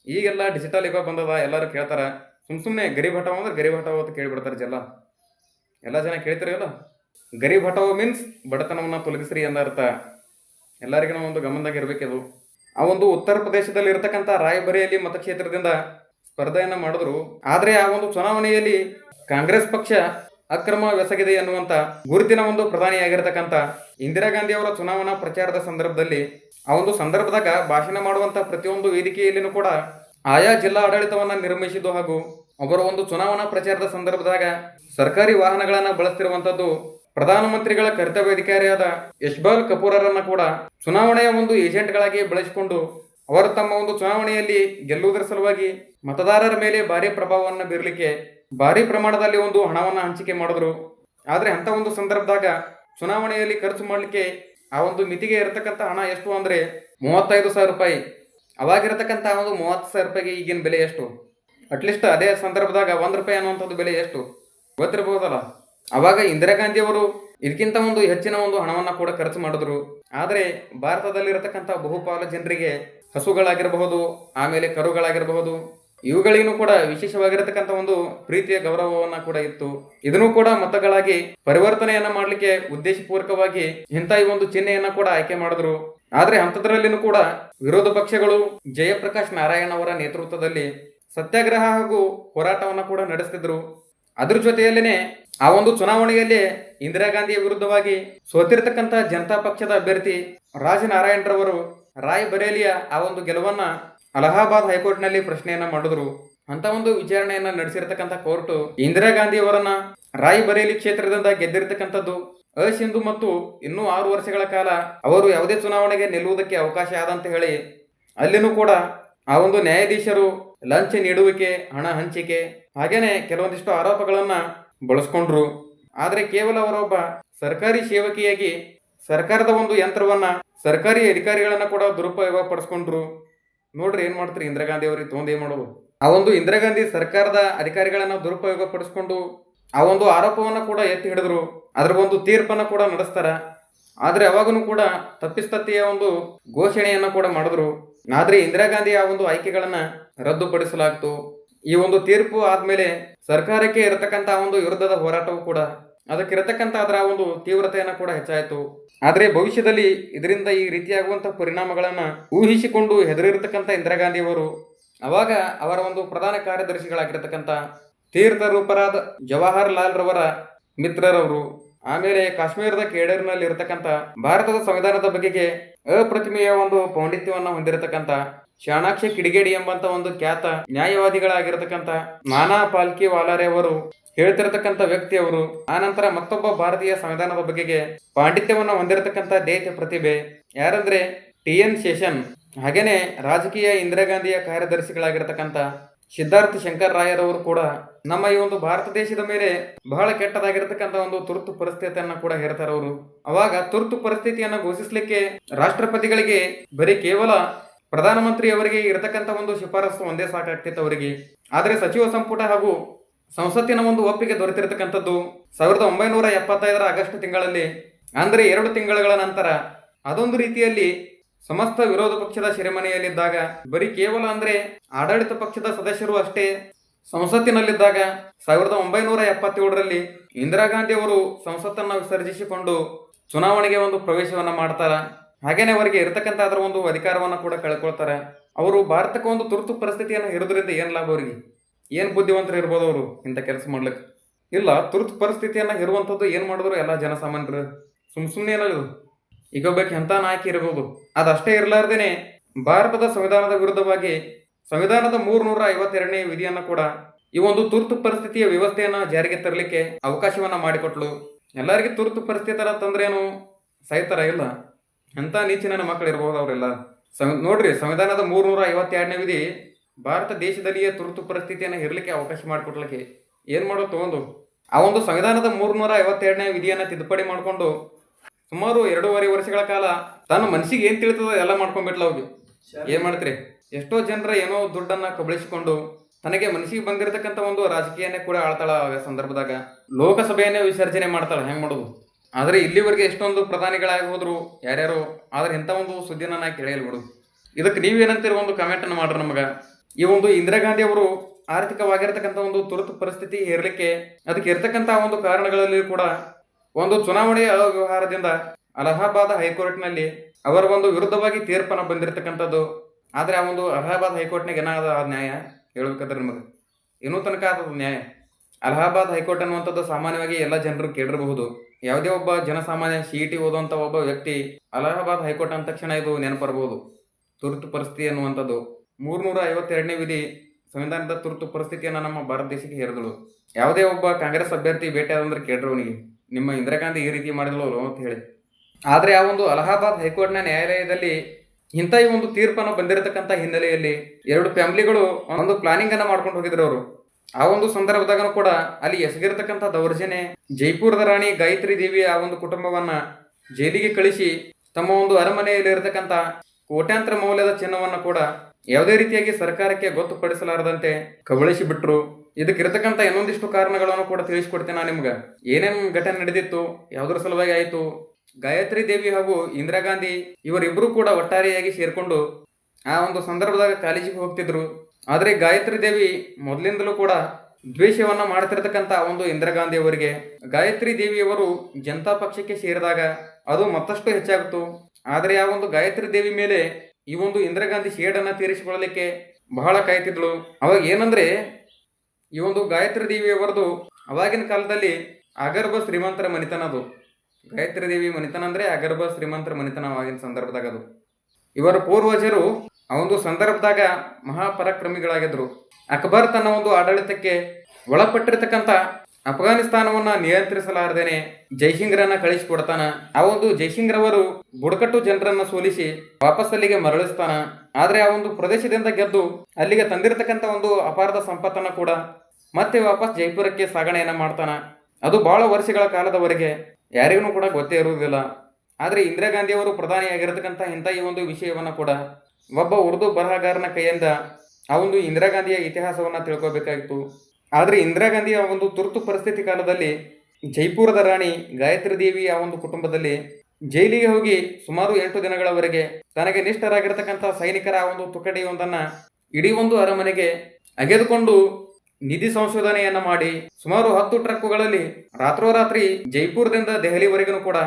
ಈಗೆಲ್ಲ ಡಿಜಿಟಲ್ ಯುಗ ಬಂದದ, ಎಲ್ಲರೂ ಕೇಳ್ತಾರ. ಸುಮ್ ಸುಮ್ಮನೆ ಗರೀಬ್ ಹಟಾವು ಅಂದ್ರೆ ಗರೀಬ್ ಅಂತ ಕೇಳಿಬಿಡ್ತಾರೆ ಜಲ್ಲ ಎಲ್ಲ ಜನ ಕೇಳ್ತಿರಲ್ಲ? ಗರೀಬ್ ಗರಿಭಟವು ಮೀನ್ಸ್ ಬಡತನವನ್ನ ತೊಲಗಿಸ್ರಿ ಅಂದ ಅರ್ಥ. ಎಲ್ಲರಿಗೂ ಒಂದು ಗಮನದಾಗ ಇರಬೇಕಿದು ಆ ಒಂದು ಉತ್ತರ ಪ್ರದೇಶದಲ್ಲಿ ಇರತಕ್ಕಂಥ ರಾಯಬರೇಲಿ ಮತಕ್ಷೇತ್ರದಿಂದ ಸ್ಪರ್ಧೆಯನ್ನು ಮಾಡಿದ್ರು. ಆದರೆ ಆ ಒಂದು ಚುನಾವಣೆಯಲ್ಲಿ ಕಾಂಗ್ರೆಸ್ ಪಕ್ಷ ಅಕ್ರಮ ವ್ಯಸಗಿದೆ ಎನ್ನುವಂಥ ಗುರುತಿನ ಒಂದು ಪ್ರಧಾನಿಯಾಗಿರ್ತಕ್ಕಂಥ ಇಂದಿರಾ ಗಾಂಧಿ ಅವರ ಚುನಾವಣಾ ಪ್ರಚಾರದ ಸಂದರ್ಭದಲ್ಲಿ, ಆ ಒಂದು ಸಂದರ್ಭದಾಗ ಭಾಷಣ ಮಾಡುವಂಥ ಪ್ರತಿಯೊಂದು ವೇದಿಕೆಯಲ್ಲಿನೂ ಕೂಡ ಆಯಾ ಜಿಲ್ಲಾ ಆಡಳಿತವನ್ನು ನಿರ್ಮಿಸಿದ್ದು ಹಾಗೂ ಅವರ ಒಂದು ಚುನಾವಣಾ ಪ್ರಚಾರದ ಸಂದರ್ಭದಾಗ ಸರ್ಕಾರಿ ವಾಹನಗಳನ್ನು ಬಳಸ್ತಿರುವಂತದ್ದು ಪ್ರಧಾನಮಂತ್ರಿಗಳ ಕರ್ತವ್ಯಾಧಿಕಾರಿಯಾದ ಯಶ್ಬಾಲ್ ಕಪೂರರನ್ನು ಕೂಡ ಚುನಾವಣೆಯ ಒಂದು ಏಜೆಂಟ್ಗಳಾಗಿ ಬಳಸಿಕೊಂಡು ಅವರು ತಮ್ಮ ಒಂದು ಚುನಾವಣೆಯಲ್ಲಿ ಗೆಲ್ಲುವುದರ ಸಲುವಾಗಿ ಮತದಾರರ ಮೇಲೆ ಭಾರಿ ಪ್ರಭಾವವನ್ನು ಬೀರಲಿಕ್ಕೆ ಭಾರಿ ಪ್ರಮಾಣದಲ್ಲಿ ಒಂದು ಹಣವನ್ನು ಹಂಚಿಕೆ ಮಾಡಿದ್ರು. ಆದರೆ ಅಂತ ಒಂದು ಸಂದರ್ಭದಾಗ ಚುನಾವಣೆಯಲ್ಲಿ ಖರ್ಚು ಮಾಡಲಿಕ್ಕೆ ಆ ಒಂದು ಮಿತಿಗೆ ಇರತಕ್ಕಂಥ ಹಣ ಎಷ್ಟು ಅಂದ್ರೆ ಮೂವತ್ತೈದು ಸಾವಿರ ರೂಪಾಯಿ. ಅವಾಗಿರತಕ್ಕಂಥ ಒಂದು ಮೂವತ್ತು ಸಾವಿರ ರೂಪಾಯಿಗೆ ಈಗಿನ ಬೆಲೆ ಎಷ್ಟು? ಅಟ್ಲೀಸ್ಟ್ ಅದೇ ಸಂದರ್ಭದಾಗ ಒಂದು ರೂಪಾಯಿ ಅನ್ನುವಂಥದ್ದು ಬೆಲೆ ಎಷ್ಟು? ಗೊತ್ತಿರಬಹುದಲ್ಲ ಅವಾಗ ಇಂದಿರಾ ಗಾಂಧಿ ಅವರು ಇದಕ್ಕಿಂತ ಒಂದು ಹೆಚ್ಚಿನ ಒಂದು ಹಣವನ್ನು ಕೂಡ ಖರ್ಚು ಮಾಡಿದ್ರು. ಆದರೆ ಭಾರತದಲ್ಲಿರತಕ್ಕಂಥ ಬಹುಪಾಲು ಜನರಿಗೆ ಹಸುಗಳಾಗಿರಬಹುದು, ಆಮೇಲೆ ಕರುಗಳಾಗಿರಬಹುದು, ಇವುಗಳಿಗೂ ಕೂಡ ವಿಶೇಷವಾಗಿರತಕ್ಕಂಥ ಒಂದು ಪ್ರೀತಿಯ ಗೌರವವನ್ನ ಕೂಡ ಇತ್ತು. ಇದನ್ನು ಕೂಡ ಮತಗಳಾಗಿ ಪರಿವರ್ತನೆಯನ್ನ ಮಾಡಲಿಕ್ಕೆ ಉದ್ದೇಶಪೂರ್ವಕವಾಗಿ ಇಂಥ ಈ ಒಂದು ಚಿಹ್ನೆಯನ್ನ ಕೂಡ ಆಯ್ಕೆ ಮಾಡಿದ್ರು. ಆದರೆ ಅಂಥದ್ರಲ್ಲಿನೂ ಕೂಡ ವಿರೋಧ ಪಕ್ಷಗಳು ಜಯಪ್ರಕಾಶ್ ನಾರಾಯಣ್ ಅವರ ನೇತೃತ್ವದಲ್ಲಿ ಸತ್ಯಾಗ್ರಹ ಹಾಗೂ ಹೋರಾಟವನ್ನು ಕೂಡ ನಡೆಸ್ತಿದ್ರು. ಅದ್ರ ಜೊತೆಯಲ್ಲೇನೆ ಆ ಒಂದು ಚುನಾವಣೆಯಲ್ಲಿ ಇಂದಿರಾ ಗಾಂಧಿಯ ವಿರುದ್ಧವಾಗಿ ಸೋತಿರ್ತಕ್ಕಂಥ ಜನತಾ ಪಕ್ಷದ ಅಭ್ಯರ್ಥಿ ರಾಜನಾರಾಯಣರವರು ನಾರಾಯಣ್ ರವರು ರಾಯ್ ಬರೇಲಿಯ ಆ ಒಂದು ಗೆಲುವನ್ನ ಅಲಹಾಬಾದ್ ಹೈಕೋರ್ಟ್ನಲ್ಲಿ ಪ್ರಶ್ನೆಯನ್ನ ಮಾಡಿದ್ರು. ಅಂತ ಒಂದು ವಿಚಾರಣೆಯನ್ನ ನಡೆಸಿರ್ತಕ್ಕಂಥ ಕೋರ್ಟ್ ಇಂದಿರಾ ಗಾಂಧಿ ಅವರನ್ನ ರಾಯ್ ಬರೇಲಿ ಕ್ಷೇತ್ರದಿಂದ ಗೆದ್ದಿರ್ತಕ್ಕಂಥದ್ದು ಅಸಿಂಧು ಮತ್ತು ಇನ್ನೂ ಆರು ವರ್ಷಗಳ ಕಾಲ ಅವರು ಯಾವುದೇ ಚುನಾವಣೆಗೆ ನಿಲ್ಲುವುದಕ್ಕೆ ಅವಕಾಶ ಆದಂತ ಹೇಳಿ ಅಲ್ಲಿನೂ ಕೂಡ ಆ ಒಂದು ನ್ಯಾಯಾಧೀಶರು ಲಂಚ ನೀಡುವಿಕೆ, ಹಣ ಹಂಚಿಕೆ ಹಾಗೇನೆ ಕೆಲವೊಂದಿಷ್ಟು ಆರೋಪಗಳನ್ನ ಬಳಸ್ಕೊಂಡ್ರು. ಆದರೆ ಕೇವಲ ಅವರೊಬ್ಬ ಸರ್ಕಾರಿ ಸೇವಕಿಯಾಗಿ ಸರ್ಕಾರದ ಒಂದು ಯಂತ್ರವನ್ನ ಸರ್ಕಾರಿ ಅಧಿಕಾರಿಗಳನ್ನ ಕೂಡ ದುರುಪಯೋಗ ಪಡಿಸ್ಕೊಂಡ್ರು ನೋಡ್ರಿ ಏನ್ ಮಾಡ್ತೀರಿ? ಇಂದಿರಾ ಗಾಂಧಿ ಅವ್ರಿಗೆ ತೊಂದ್ರೆ ಏನ್ ಮಾಡೋದು? ಆ ಒಂದು ಇಂದಿರಾ ಗಾಂಧಿ ಸರ್ಕಾರದ ಅಧಿಕಾರಿಗಳನ್ನ ದುರುಪಯೋಗ ಪಡಿಸ್ಕೊಂಡು ಆ ಒಂದು ಆರೋಪವನ್ನ ಕೂಡ ಎತ್ತಿ ಹಿಡಿದ್ರು. ಅದ್ರ ಒಂದು ತೀರ್ಪನ್ನ ಕೂಡ ನಡೆಸ್ತಾರ. ಆದ್ರೆ ಅವಾಗನು ಕೂಡ ತಪ್ಪಿಸ್ತತ್ತೆಯ ಒಂದು ಘೋಷಣೆಯನ್ನ ಕೂಡ ಮಾಡಿದ್ರು. ಆದ್ರೆ ಇಂದಿರಾ ಗಾಂಧಿ ಆ ಒಂದು ಆಯ್ಕೆಗಳನ್ನ ರದ್ದುಪಡಿಸಲಾಗ್ತು. ಈ ಒಂದು ತೀರ್ಪು ಆದ್ಮೇಲೆ ಸರ್ಕಾರಕ್ಕೆ ಇರತಕ್ಕಂತ ಒಂದು ವಿರುದ್ಧದ ಹೋರಾಟವು ಕೂಡ ಅದಕ್ಕೆ ಇರತಕ್ಕಂತ ಅದರ ಒಂದು ತೀವ್ರತೆಯನ್ನ ಕೂಡ ಹೆಚ್ಚಾಯಿತು. ಆದರೆ ಭವಿಷ್ಯದಲ್ಲಿ ಇದರಿಂದ ಈ ರೀತಿಯಾಗುವಂಥ ಪರಿಣಾಮಗಳನ್ನ ಊಹಿಸಿಕೊಂಡು ಹೆದರಿರ್ತಕ್ಕಂಥ ಇಂದಿರಾ ಗಾಂಧಿ ಅವರು ಅವಾಗ ಅವರ ಒಂದು ಪ್ರಧಾನ ಕಾರ್ಯದರ್ಶಿಗಳಾಗಿರ್ತಕ್ಕಂಥ ತೀರ್ಥ ರೂಪರಾದ ಜವಾಹರ್ ಲಾಲ್ ರವರ ಮಿತ್ರರವರು, ಆಮೇಲೆ ಕಾಶ್ಮೀರದ ಕೇಡರ್ನಲ್ಲಿ ಇರತಕ್ಕಂಥ ಭಾರತದ ಸಂವಿಧಾನದ ಬಗೆಗೆ ಅಪ್ರತಿಮೆಯ ಒಂದು ಪೌಂಡಿತ್ಯವನ್ನು ಹೊಂದಿರತಕ್ಕಂಥ ಶಾಣಾಕ್ಷ ಕಿಡಿಗೇಡಿ ಎಂಬಂತ ಒಂದು ಖ್ಯಾತ ನ್ಯಾಯವಾದಿಗಳಾಗಿರತಕ್ಕಂತ ನಾನಾ ಪಾಲ್ಕಿ ವಾಲಾರೆ ಅವರು ಹೇಳ್ತಿರತಕ್ಕಂಥ ವ್ಯಕ್ತಿ ಅವರು ಆನಂತರ ಮತ್ತೊಬ್ಬ ಭಾರತೀಯ ಸಂವಿಧಾನದ ಬಗೆಗೆ ಪಾಂಡಿತ್ಯವನ್ನು ಹೊಂದಿರತಕ್ಕಂತ ದೇಶ ಪ್ರತಿಭೆ. ಯಾರಂದ್ರೆ ಟಿ ಎನ್ ಶೇಷನ್. ಹಾಗೇನೆ ರಾಜಕೀಯ ಇಂದಿರಾ ಗಾಂಧಿಯ ಕಾರ್ಯದರ್ಶಿಗಳಾಗಿರ್ತಕ್ಕಂಥ ಸಿದ್ಧಾರ್ಥ ಶಂಕರ್ ರಾಯರವರು ಕೂಡ ನಮ್ಮ ಈ ಒಂದು ಭಾರತ ದೇಶದ ಮೇಲೆ ಬಹಳ ಕೆಟ್ಟದಾಗಿರತಕ್ಕಂಥ ಒಂದು ತುರ್ತು ಪರಿಸ್ಥಿತಿಯನ್ನ ಕೂಡ ಹೇಳ್ತಾರವರು. ಅವಾಗ ತುರ್ತು ಪರಿಸ್ಥಿತಿಯನ್ನ ಘೋಷಿಸಲಿಕ್ಕೆ ರಾಷ್ಟ್ರಪತಿಗಳಿಗೆ ಬರೀ ಕೇವಲ ಪ್ರಧಾನಮಂತ್ರಿ ಅವರಿಗೆ ಇರತಕ್ಕಂಥ ಒಂದು ಶಿಫಾರಸು ಒಂದೇ ಸಾಕಾಗ್ತಿತ್ತು ಅವರಿಗೆ. ಆದರೆ ಸಚಿವ ಸಂಪುಟ ಹಾಗೂ ಸಂಸತ್ತಿನ ಒಂದು ಒಪ್ಪಿಗೆ ದೊರೆತಿರತಕ್ಕಂಥದ್ದು ಸಾವಿರದ ಒಂಬೈನೂರ ಎಪ್ಪತ್ತೈದರ ಆಗಸ್ಟ್ ತಿಂಗಳಲ್ಲಿ. ಅಂದರೆ ಎರಡು ತಿಂಗಳ ನಂತರ. ಅದೊಂದು ರೀತಿಯಲ್ಲಿ ಸಮಸ್ತ ವಿರೋಧ ಪಕ್ಷದ ಸೆರೆಮನೆಯಲ್ಲಿದ್ದಾಗ, ಬರೀ ಕೇವಲ ಅಂದರೆ ಆಡಳಿತ ಪಕ್ಷದ ಸದಸ್ಯರು ಅಷ್ಟೇ ಸಂಸತ್ತಿನಲ್ಲಿದ್ದಾಗ ಸಾವಿರದ ಒಂಬೈನೂರ ಎಪ್ಪತ್ತೇಳರಲ್ಲಿ ಇಂದಿರಾ ಗಾಂಧಿ ಅವರು ಸಂಸತ್ತನ್ನು ವಿಸರ್ಜಿಸಿಕೊಂಡು ಚುನಾವಣೆಗೆ ಒಂದು ಪ್ರವೇಶವನ್ನು ಮಾಡ್ತಾರ? ಹಾಗೇನೆ ಅವರಿಗೆ ಇರತಕ್ಕಂತ ಅದರ ಒಂದು ಅಧಿಕಾರವನ್ನು ಕೂಡ ಕಳ್ಕೊಳ್ತಾರೆ. ಅವರು ಭಾರತಕ್ಕೆ ಒಂದು ತುರ್ತು ಪರಿಸ್ಥಿತಿಯನ್ನು ಇರೋದ್ರಿಂದ ಏನು ಲಾಭ ಅವರಿಗೆ? ಏನು ಬುದ್ಧಿವಂತರು ಇರ್ಬೋದು ಅವರು ಇಂಥ ಕೆಲಸ ಮಾಡ್ಲಿಕ್ಕೆ? ಇಲ್ಲ, ತುರ್ತು ಪರಿಸ್ಥಿತಿಯನ್ನ ಇರುವಂತದ್ದು ಏನು ಮಾಡಿದ್ರು ಎಲ್ಲ ಜನಸಾಮಾನ್ಯರು? ಸುಮ್ ಸುಮ್ಮನೆ ಏನಲ್ಲ ಈಗ ಒಬ್ಬಕ್ಕೆ ಎಂಥ ನಾಯಕಿ ಇರಬಹುದು ಅದಷ್ಟೇ ಇರಲಾರ್ದೇನೆ ಭಾರತದ ಸಂವಿಧಾನದ ವಿರುದ್ಧವಾಗಿ ಸಂವಿಧಾನದ ಮೂರ್ನೂರ ಐವತ್ತೆರಡನೇ ವಿಧಿಯನ್ನು ಕೂಡ ಈ ಒಂದು ತುರ್ತು ಪರಿಸ್ಥಿತಿಯ ವ್ಯವಸ್ಥೆಯನ್ನ ಜಾರಿಗೆ ತರಲಿಕ್ಕೆ ಅವಕಾಶವನ್ನ ಮಾಡಿಕೊಟ್ಲು. ಎಲ್ಲರಿಗೆ ತುರ್ತು ಪರಿಸ್ಥಿತಿ ತರ ತಂದ್ರೇನು ಸಹಿತರ ಇಲ್ಲ. ಎಂಥ ನೀಚಿನ ಮಕ್ಕಳು ಇರಬಹುದು ಅವರೆಲ್ಲ? ನೋಡ್ರಿ, ಸಂವಿಧಾನದ ಮೂರ್ನೂರ ಐವತ್ತೆರಡನೇ ವಿಧಿ, ಭಾರತ ದೇಶದಲ್ಲಿಯೇ ತುರ್ತು ಪರಿಸ್ಥಿತಿಯನ್ನು ಇರಲಿಕ್ಕೆ ಅವಕಾಶ ಮಾಡಿಕೊಡ್ಲಿಕ್ಕೆ ಏನ್ ಮಾಡೋ ತಗೊಂಡು? ಆ ಒಂದು ಸಂವಿಧಾನದ ಮೂರ್ನೂರ ಐವತ್ತೆರಡನೇ ವಿಧಿಯನ್ನ ತಿದ್ದುಪಡಿ ಮಾಡಿಕೊಂಡು ಸುಮಾರು ಎರಡೂವರೆ ವರ್ಷಗಳ ಕಾಲ ತನ್ನ ಮನಸ್ಸಿಗೆ ಏನ್ ತಿಳಿತದ ಎಲ್ಲ ಮಾಡ್ಕೊಂಡ್ಬಿಟ್ಲ ಅವ್ರಿಗೆ ಏನ್ ಮಾಡ್ತೀರಿ? ಎಷ್ಟೋ ಜನರ ಏನೋ ದುಡ್ಡನ್ನ ಕಬಳಿಸಿಕೊಂಡು ತನಗೆ ಮನಸ್ಸಿಗೆ ಬಂದಿರತಕ್ಕಂಥ ಒಂದು ರಾಜಕೀಯನೇ ಕೂಡ ಆಳ್ತಾಳ ಸಂದರ್ಭದಾಗ. ಲೋಕಸಭೆಯನ್ನೇ ವಿಸರ್ಜನೆ ಮಾಡ್ತಾಳ, ಹೆಂಗ್ ಮಾಡೋದು? ಆದ್ರೆ ಇಲ್ಲಿವರೆಗೆ ಎಷ್ಟೊಂದು ಪ್ರಧಾನಿಗಳಾಗಿ ಹೋದ್ರು, ಯಾರ್ಯಾರು, ಆದ್ರೆ ಇಂಥ ಒಂದು ಸುದ್ದಿನ ನಾ ಬಿಡು ಇದಕ್ಕೆ ನೀವೇನಂತೀರ ಒಂದು ಕಮೆಂಟ್ ಅನ್ನು ಮಾಡ್ರಿ ನಮಗ. ಈ ಒಂದು ಇಂದಿರಾ ಗಾಂಧಿ ಅವರು ಆರ್ಥಿಕವಾಗಿರ್ತಕ್ಕಂಥ ಒಂದು ತುರ್ತು ಪರಿಸ್ಥಿತಿ ಹೇರ್ಲಿಕ್ಕೆ ಅದಕ್ಕೆ ಇರ್ತಕ್ಕಂಥ ಒಂದು ಕಾರಣಗಳಲ್ಲಿ ಕೂಡ ಒಂದು ಚುನಾವಣೆಯ ಅವ್ಯವಹಾರದಿಂದ ಅಲಹಾಬಾದ್ ಹೈಕೋರ್ಟ್ನಲ್ಲಿ ಅವರ ಒಂದು ವಿರುದ್ಧವಾಗಿ ತೀರ್ಪನ್ನು ಬಂದಿರತಕ್ಕಂಥದ್ದು, ಆದರೆ ಆ ಒಂದು ಅಲಹಾಬಾದ್ ಹೈಕೋರ್ಟ್ನಾಗ ಏನಾದ ಆ ನ್ಯಾಯ ಹೇಳ್ಬೇಕಾದ್ರೆ ನಿಮಗೆ? ಇನ್ನೂ ತನಕ ಅದು ನ್ಯಾಯ. ಅಲಹಾಬಾದ್ ಹೈಕೋರ್ಟ್ ಅನ್ನುವಂಥದ್ದು ಸಾಮಾನ್ಯವಾಗಿ ಎಲ್ಲ ಜನರು ಕೇಳಿರಬಹುದು. ಯಾವುದೇ ಒಬ್ಬ ಜನಸಾಮಾನ್ಯ ಸಿ ಇ ಟಿ ಓದುವಂಥ ಒಬ್ಬ ವ್ಯಕ್ತಿ ಅಲಹಾಬಾದ್ ಹೈಕೋರ್ಟ್ ಅಂದ ತಕ್ಷಣ ಇದು ನೆನಪರಬಹುದು ತುರ್ತು ಪರಿಸ್ಥಿತಿ ಅನ್ನುವಂಥದ್ದು ಮೂರ್ನೂರ ಐವತ್ತೆರಡನೇ ವಿಧಿ ಸಂವಿಧಾನದ ತುರ್ತು ಪರಿಸ್ಥಿತಿಯನ್ನು ನಮ್ಮ ಭಾರತ ದೇಶಕ್ಕೆ ಹೇರಿದಳು. ಯಾವುದೇ ಒಬ್ಬ ಕಾಂಗ್ರೆಸ್ ಅಭ್ಯರ್ಥಿ ಭೇಟಿಯಾದಂದ್ರೆ ಕೇಳಿರು ಅವನಿಗೆ. ನಿಮ್ಮ ಇಂದಿರಾ ಗಾಂಧಿ ಈ ರೀತಿ ಮಾಡಿದಳು ಅಂತ ಹೇಳಿ. ಆದರೆ ಆ ಒಂದು ಅಲಹಾಬಾದ್ ಹೈಕೋರ್ಟ್ನ ನ್ಯಾಯಾಲಯದಲ್ಲಿ ಇಂಥ ಈ ಒಂದು ತೀರ್ಪನ್ನು ಬಂದಿರತಕ್ಕಂಥ ಹಿನ್ನೆಲೆಯಲ್ಲಿ ಎರಡು ಫ್ಯಾಮಿಲಿಗಳು ಒಂದು ಪ್ಲಾನಿಂಗನ್ನು ಮಾಡ್ಕೊಂಡು ಹೋಗಿದ್ರು ಅವರು. ಆ ಒಂದು ಸಂದರ್ಭದಾಗನು ಕೂಡ ಅಲ್ಲಿ ಎಸಗಿರತಕ್ಕಂಥ ದೌರ್ಜನ್ಯ, ಜೈಪುರದ ರಾಣಿ ಗಾಯತ್ರಿ ದೇವಿ ಆ ಒಂದು ಕುಟುಂಬವನ್ನ ಜೈಲಿಗೆ ಕಳಿಸಿ ತಮ್ಮ ಒಂದು ಅರಮನೆಯಲ್ಲಿ ಇರತಕ್ಕಂಥ ಕೋಟ್ಯಾಂತರ ಮೌಲ್ಯದ ಚಿನ್ನವನ್ನ ಕೂಡ ಯಾವುದೇ ರೀತಿಯಾಗಿ ಸರ್ಕಾರಕ್ಕೆ ಗೊತ್ತುಪಡಿಸಲಾರದಂತೆ ಕಬಳಿಸಿ ಬಿಟ್ರು. ಇದಕ್ಕಿರತಕ್ಕಂಥ ಇನ್ನೊಂದಿಷ್ಟು ಕಾರಣಗಳನ್ನು ಕೂಡ ತಿಳಿಸ್ಕೊಡ್ತೇನೆ ನಾನು ನಿಮ್ಗೆ. ಏನೇನು ಘಟನೆ ನಡೆದಿತ್ತು, ಯಾವುದರ ಸಲುವಾಗಿ ಆಯಿತು? ಗಾಯತ್ರಿ ದೇವಿ ಹಾಗೂ ಇಂದಿರಾ ಗಾಂಧಿ ಇವರಿಬ್ಬರು ಕೂಡ ಒಟ್ಟಾರೆಯಾಗಿ ಸೇರಿಕೊಂಡು ಆ ಒಂದು ಸಂದರ್ಭದಾಗ ಕಾಲೇಜಿಗೆ ಹೋಗ್ತಿದ್ರು. ಆದರೆ ಗಾಯತ್ರಿ ದೇವಿ ಮೊದಲಿಂದಲೂ ಕೂಡ ದ್ವೇಷವನ್ನ ಮಾಡ್ತಿರ್ತಕ್ಕಂಥ ಒಂದು ಇಂದಿರಾ ಗಾಂಧಿ ಅವರಿಗೆ. ಗಾಯತ್ರಿ ದೇವಿಯವರು ಜನತಾ ಪಕ್ಷಕ್ಕೆ ಸೇರಿದಾಗ ಅದು ಮತ್ತಷ್ಟು ಹೆಚ್ಚಾಗಿತ್ತು. ಆದರೆ ಆ ಒಂದು ಗಾಯತ್ರಿ ದೇವಿ ಮೇಲೆ ಈ ಒಂದು ಇಂದಿರಾ ಗಾಂಧಿ ಶೇಡನ್ನ ತೀರಿಸಿಕೊಳ್ಳಲಿಕ್ಕೆ ಬಹಳ ಕಾಯ್ತಿದ್ಳು ಅವಾಗ ಏನಂದ್ರೆ ಈ ಒಂದು ಗಾಯತ್ರಿ ದೇವಿಯವರದು ಅವಾಗಿನ ಕಾಲದಲ್ಲಿ ಅಗರ್ಭ ಶ್ರೀಮಂತರ ಮನಿತನ ಅದು. ಗಾಯತ್ರಿ ದೇವಿ ಮನಿತನ ಅಂದರೆ ಅಗರ್ಭ ಶ್ರೀಮಂತರ ಮನಿತನ ಅವಾಗಿನ ಸಂದರ್ಭದಾಗ ಅದು. ಇವರ ಪೂರ್ವಜರು ಆ ಒಂದು ಸಂದರ್ಭದಾಗ ಮಹಾಪರಾಕ್ರಮಿಗಳಾಗಿದ್ದರು. ಅಕ್ಬರ್ ತನ್ನ ಒಂದು ಆಡಳಿತಕ್ಕೆ ಒಳಪಟ್ಟಿರ್ತಕ್ಕಂಥ ಅಫ್ಘಾನಿಸ್ತಾನವನ್ನ ನಿಯಂತ್ರಿಸಲಾರದೇನೆ ಜೈಸಿಂಗ್ರನ್ನ ಕಳಿಸಿಕೊಡ್ತಾನ. ಆ ಒಂದು ಜೈಸಿಂಗ್ರವರು ಬುಡಕಟ್ಟು ಜನರನ್ನ ಸೋಲಿಸಿ ವಾಪಸ್ ಅಲ್ಲಿಗೆ ಮರಳಿಸ್ತಾನ. ಆದ್ರೆ ಆ ಒಂದು ಪ್ರದೇಶದಿಂದ ಗೆದ್ದು ಅಲ್ಲಿಗೆ ತಂದಿರತಕ್ಕಂಥ ಒಂದು ಅಪಾರದ ಸಂಪತ್ತನ್ನು ಕೂಡ ಮತ್ತೆ ವಾಪಸ್ ಜೈಪುರಕ್ಕೆ ಸಾಗಣೆಯನ್ನ ಮಾಡ್ತಾನ. ಅದು ಬಹಳ ವರ್ಷಗಳ ಕಾಲದವರೆಗೆ ಯಾರಿಗೂ ಕೂಡ ಗೊತ್ತೇ ಇರುವುದಿಲ್ಲ. ಆದ್ರೆ ಇಂದಿರಾ ಗಾಂಧಿ ಅವರು ಪ್ರಧಾನಿಯಾಗಿರತಕ್ಕಂಥ ಇಂಥ ಈ ಒಂದು ವಿಷಯವನ್ನು ಕೂಡ ಒಬ್ಬ ಉರ್ದು ಬರಹಗಾರನ ಕೈಯಿಂದ ಆ ಒಂದು ಇಂದಿರಾ ಗಾಂಧಿಯ ಇತಿಹಾಸವನ್ನು ತಿಳ್ಕೋಬೇಕಾಗಿತ್ತು. ಆದರೆ ಇಂದಿರಾ ಗಾಂಧಿಯ ಒಂದು ತುರ್ತು ಪರಿಸ್ಥಿತಿ ಕಾಲದಲ್ಲಿ ಜೈಪುರದ ರಾಣಿ ಗಾಯತ್ರಿ ದೇವಿ ಆ ಒಂದು ಕುಟುಂಬದಲ್ಲಿ ಜೈಲಿಗೆ ಹೋಗಿ ಸುಮಾರು ಎಂಟು ದಿನಗಳವರೆಗೆ ತನಗೆ ನಿಷ್ಠರಾಗಿರ್ತಕ್ಕಂಥ ಸೈನಿಕರ ಆ ಒಂದು ತುಕಡಿಯೊಂದನ್ನು ಇಡೀ ಒಂದು ಅರಮನೆಗೆ ಅಗೆದುಕೊಂಡು ನಿಧಿ ಸಂಶೋಧನೆಯನ್ನ ಮಾಡಿ ಸುಮಾರು ಹತ್ತು ಟ್ರಕ್ಗಳಲ್ಲಿ ರಾತ್ರೋರಾತ್ರಿ ಜೈಪುರದಿಂದ ದೆಹಲಿವರೆಗೂ ಕೂಡ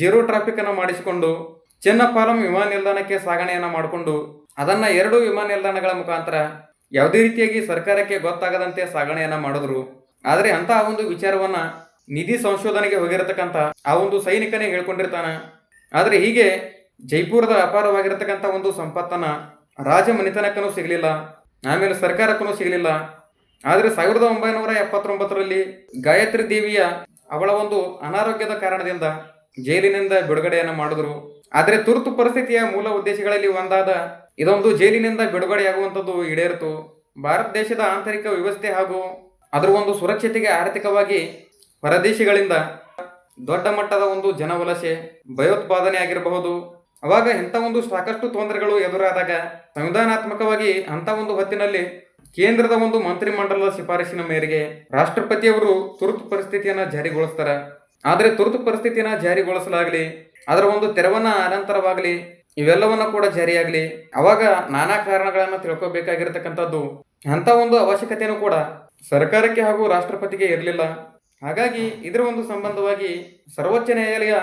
ಜೀರೋ ಟ್ರಾಫಿಕ್ ಅನ್ನು ಮಾಡಿಸಿಕೊಂಡು ಚೆನ್ನಪಾಲಂ ವಿಮಾನ ನಿಲ್ದಾಣಕ್ಕೆ ಸಾಗಣೆಯನ್ನ ಮಾಡಿಕೊಂಡು ಅದನ್ನ ಎರಡು ವಿಮಾನ ನಿಲ್ದಾಣಗಳ ಮುಖಾಂತರ ಯಾವುದೇ ರೀತಿಯಾಗಿ ಸರ್ಕಾರಕ್ಕೆ ಗೊತ್ತಾಗದಂತೆ ಸಾಗಣೆಯನ್ನ ಮಾಡಿದ್ರು. ಆದರೆ ಅಂತ ಆ ಒಂದು ವಿಚಾರವನ್ನ ನಿಧಿ ಸಂಶೋಧನೆಗೆ ಹೋಗಿರತಕ್ಕಂತ ಆ ಒಂದು ಸೈನಿಕನೇ ಹೇಳ್ಕೊಂಡಿರ್ತಾನ. ಆದ್ರೆ ಹೀಗೆ ಜೈಪುರದ ಅಪಾರವಾಗಿರತಕ್ಕಂತ ಒಂದು ಸಂಪತ್ತನ್ನ ರಾಜ ಮನೆತನಕ್ಕೂ ಸಿಗಲಿಲ್ಲ, ಆಮೇಲೆ ಸರ್ಕಾರಕ್ಕೂ ಸಿಗಲಿಲ್ಲ. ಆದ್ರೆ ಸಾವಿರದ ಒಂಬೈನೂರ ಎಪ್ಪತ್ತೊಂಬತ್ತರಲ್ಲಿ ಗಾಯತ್ರಿ ದೇವಿಯ ಅವಳ ಒಂದು ಅನಾರೋಗ್ಯದ ಕಾರಣದಿಂದ ಜೈಲಿನಿಂದ ಬಿಡುಗಡೆಯನ್ನು ಮಾಡಿದ್ರು. ಆದರೆ ತುರ್ತು ಪರಿಸ್ಥಿತಿಯ ಮೂಲ ಉದ್ದೇಶಗಳಲ್ಲಿ ಒಂದಾದ ಇದೊಂದು ಜೈಲಿನಿಂದ ಬಿಡುಗಡೆಯಾಗುವಂಥದ್ದು ಈಡೇರಿತು. ಭಾರತ ದೇಶದ ಆಂತರಿಕ ವ್ಯವಸ್ಥೆ ಹಾಗೂ ಅದರ ಒಂದು ಸುರಕ್ಷತೆಗೆ ಆರ್ಥಿಕವಾಗಿ ಹೊರದೇಶಗಳಿಂದ ದೊಡ್ಡ ಮಟ್ಟದ ಒಂದು ಜನವಲಸೆ, ಭಯೋತ್ಪಾದನೆ ಆಗಿರಬಹುದು. ಅವಾಗ ಇಂಥ ಒಂದು ಸಾಕಷ್ಟು ತೊಂದರೆಗಳು ಎದುರಾದಾಗ ಸಂವಿಧಾನಾತ್ಮಕವಾಗಿ ಅಂತ ಒಂದು ಹೊತ್ತಿನಲ್ಲಿ ಕೇಂದ್ರದ ಒಂದು ಮಂತ್ರಿಮಂಡಲದ ಶಿಫಾರಸಿನ ಮೇರೆಗೆ ರಾಷ್ಟ್ರಪತಿಯವರು ತುರ್ತು ಪರಿಸ್ಥಿತಿಯನ್ನು ಜಾರಿಗೊಳಿಸ್ತಾರ. ಆದರೆ ತುರ್ತು ಪರಿಸ್ಥಿತಿಯನ್ನ ಜಾರಿಗೊಳಿಸಲಾಗಲಿ, ಅದರ ಒಂದು ತೆರವನ್ನ ಅನಂತರವಾಗಲಿ, ಇವೆಲ್ಲವನ್ನ ಕೂಡ ಜಾರಿಯಾಗಲಿ, ಅವಾಗ ನಾನಾ ಕಾರಣಗಳನ್ನು ತಿಳ್ಕೊಬೇಕಾಗಿರ್ತಕ್ಕಂಥದ್ದು ಅಂತ ಒಂದು ಅವಶ್ಯಕತೆಯೂ ಕೂಡ ಸರ್ಕಾರಕ್ಕೆ ಹಾಗೂ ರಾಷ್ಟ್ರಪತಿಗೆ ಇರಲಿಲ್ಲ. ಹಾಗಾಗಿ ಇದರ ಒಂದು ಸಂಬಂಧವಾಗಿ ಸರ್ವೋಚ್ಚ ನ್ಯಾಯಾಲಯ